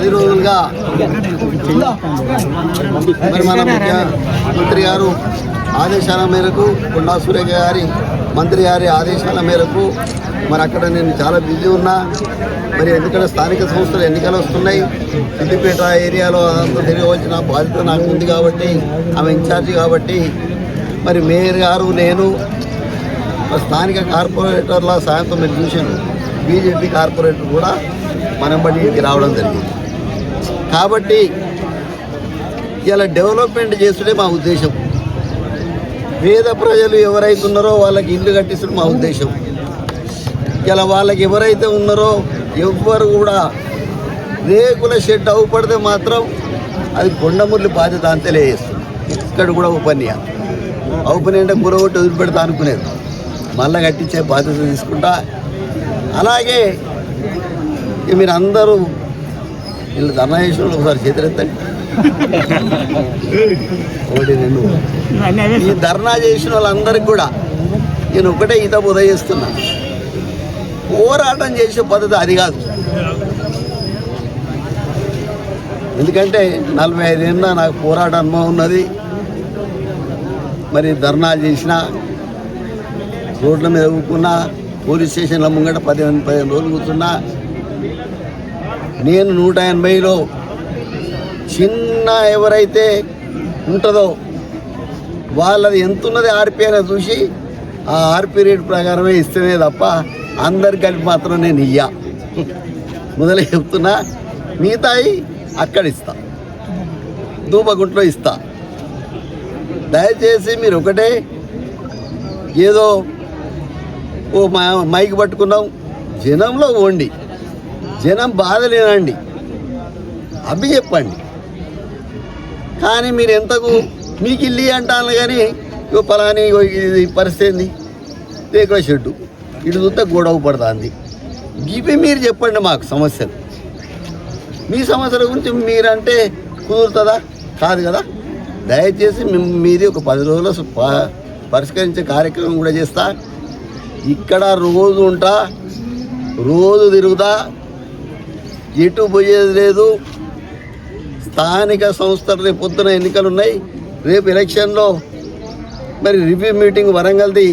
పది రోజులుగా మరి మన ముఖ్యమంత్రి గారు ఆదేశాల మేరకు కొండా సురేఖ గారి మంత్రి గారి ఆదేశాల మేరకు మరి అక్కడ నేను చాలా బిజీ ఉన్నా. మరి ఎందుకంటే స్థానిక సంస్థలు ఎన్నికలు వస్తున్నాయి. సిద్దిపేట ఏరియాలో అంతా తిరగవలసిన బాధ్యత నాకు ఉంది కాబట్టి ఆమె ఇన్ఛార్జి కాబట్టి. మరి మేయర్ గారు నేను మరి స్థానిక కార్పొరేటర్ల సాయంతో మీరు చూశాను బీజేపీ కార్పొరేటర్ కూడా మనం బడికి రావడం జరిగింది. కాబట్టి ఇలా డెవలప్మెంట్ చేసుడే మా ఉద్దేశం. పేద ప్రజలు ఎవరైతే ఉన్నారో వాళ్ళకి ఇల్లు కట్టిస్తుంది మా ఉద్దేశం. ఇలా వాళ్ళకి ఎవరైతే ఉన్నారో ఎవ్వరు కూడా రేకుల షెడ్ అవుపడితే మాత్రం అది కొండమురళి బాధ్యత అంతేలే తెలియజేస్తుంది ఇక్కడ కూడా ఉపన్యా అవుపని అంటే కూరగొట్టి వదిలిపెడతా అనుకునేది. మళ్ళీ కట్టించే బాధ్యత తీసుకుంటా. అలాగే మీరు అందరూ వీళ్ళు ధర్నా చేసిన వాళ్ళు ఒకసారి చేతులెత్తండి. ఒకటి రెండు. ఈ ధర్నా చేసిన వాళ్ళందరికీ కూడా నేను ఒకటే ఈత ఉదయిస్తున్నా పోరాటం చేసే పద్ధతి అది కాదు. ఎందుకంటే నలభై ఐదేళ్ళ నాకు పోరాట అనుభవం ఉన్నది. మరి ధర్నాలు చేసిన రోడ్ల మీద ఊపుకున్నా పోలీస్ స్టేషన్ల ముంగట పదిహేను పదిహేను రోజులు కూర్చున్నా నేను నూట ఎనభైలో చిన్న ఎవరైతే ఉంటుందో వాళ్ళది ఎంత ఉన్నది ఆర్పీ అనేది చూసి ఆ ఆర్పీ రేట్ ప్రకారమే ఇస్తేనే తప్ప అందరు కలిపి మాత్రం నేను ఇయ్యా. మొదలు చెప్తున్నా మిగతాయి అక్కడ ఇస్తా. దూపగుంట్లో ఇస్తా. దయచేసి మీరు ఒకటే ఏదో ఓ మైక్ పట్టుకున్నాం జనంలో ఓండి జనం బాధలేనండి. అవి చెప్పండి. కానీ మీరు ఎంతకు మీకు ఇల్లు అంటాను కానీ ఇగో పలాని ఇగో ఇది పరిస్థితి ఏంది? రేకుల షెడ్డు. ఇటు చూస్తే గొడవ పడుతుంది. ఇవి మీరు చెప్పండి మాకు సమస్యలు. మీ సమస్యల గురించి మీరంటే కుదురుతుందా? కాదు కదా. దయచేసి మేము మీది ఒక పది రోజులు ప- పరిష్కరించే కార్యక్రమం కూడా చేస్తా. ఇక్కడ రోజు ఉంటా రోజు తిరుగుతా ఎటు పోయేది లేదు. స్థానిక సంస్థలు రేపు పొద్దున ఎన్నికలు ఉన్నాయి రేపు ఎలక్షన్లో మరి రివ్యూ మీటింగ్ వరంగల్ది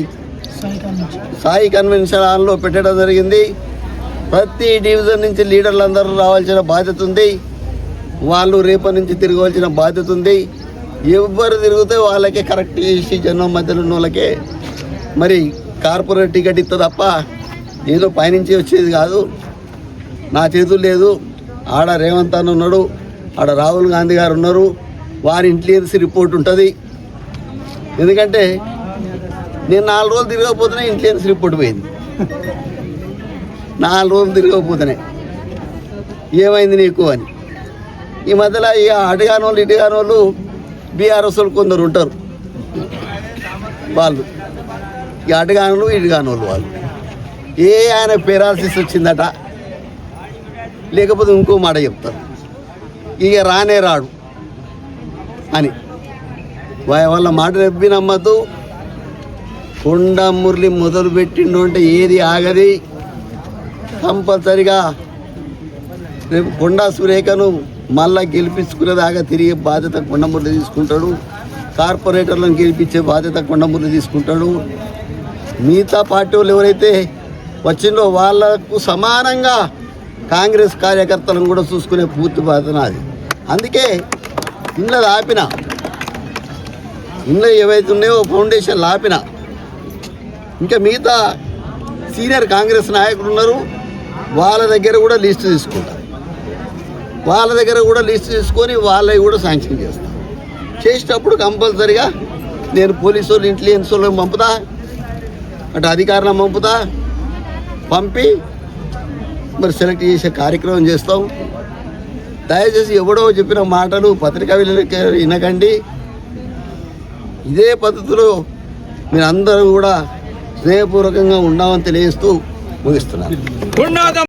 సాయి కన్వెన్షన్ హాల్లో పెట్టడం జరిగింది. ప్రతి డివిజన్ నుంచి లీడర్లు అందరూ రావాల్సిన బాధ్యత ఉంది. వాళ్ళు రేపటి నుంచి తిరగవలసిన బాధ్యత ఉంది. ఎవరు తిరిగితే వాళ్ళకే కరెక్ట్ చేసి జనం మధ్యలో ఉన్న వాళ్ళకే మరి కార్పొరేట్ టికెట్ ఇస్తా తప్ప ఏదో పైనుంచి వచ్చేది కాదు. నా చేతులు లేదు. ఆడ రేవంత్ అన్న ఉన్నాడు. ఆడ రాహుల్ గాంధీ గారు ఉన్నారు. వారి ఇంటెలిజెన్స్ రిపోర్ట్ ఉంటుంది. ఎందుకంటే నేను నాలుగు రోజులు తిరగకపోతేనే ఇంటెలిజెన్స్ రిపోర్ట్ పోయింది. నాలుగు రోజులు తిరగకపోతేనే. ఏమైంది నీకు అని. ఈ మధ్యలో ఇక అటుగాని వాళ్ళు ఇటుగాని వాళ్ళు బీఆర్ఎస్ వాళ్ళు కొందరు ఉంటారు. వాళ్ళు. ఇక అటుగాని వాళ్ళు ఇటుగాని వాళ్ళు వాళ్ళు. ఏ ఆయన పెరాలసిస్ వచ్చిందట? లేకపోతే ఇంకో మాట చెప్తారు ఇక రానే రాడు. అని. వాళ్ళ మాట నమ్మి నమ్మద్దు. కొండ మురళి మొదలు పెట్టిండు అంటే ఏది ఆగది. కంపల్సరిగా రేపు కొండా సురేఖను మళ్ళా గెలిపించుకునేదాకా తిరిగే బాధ్యత కొండమురళి తీసుకుంటాడు. కార్పొరేటర్లను గెలిపించే బాధ్యత కొండమురళి తీసుకుంటాడు. మిగతా పార్టీ వాళ్ళు ఎవరైతే వచ్చిందో వాళ్ళకు సమానంగా కాంగ్రెస్ కార్యకర్తలను కూడా చూసుకునే పూర్తి బాధన అది అందుకే ఇండ్ల ఆపిన ఇంట్లో ఏవైతే ఉన్నాయో ఫౌండేషన్లు ఆపిన ఇంకా మిగతా సీనియర్ కాంగ్రెస్ నాయకులు ఉన్నారు వాళ్ళ దగ్గర కూడా లిస్ట్ తీసుకుంటా. వాళ్ళ దగ్గర కూడా లిస్ట్ తీసుకొని వాళ్ళవి కూడా శాంక్షన్ చేస్తా. చేసేటప్పుడు కంపల్సరిగా నేను పోలీసు వాళ్ళు ఇంటెలిజెన్స్ వాళ్ళని పంపుతా అటు అధికారులను పంపుతా పంపి మరి సెలెక్ట్ చేసే కార్యక్రమం చేస్తాం. దయచేసి ఎవడో చెప్పిన మాటలు పత్రికా విలేకరులు వినకండి. ఇదే పద్ధతిలో మీరు అందరూ కూడా స్నేహపూర్వకంగా ఉన్నామని తెలియజేస్తూ ముగిస్తున్నాను.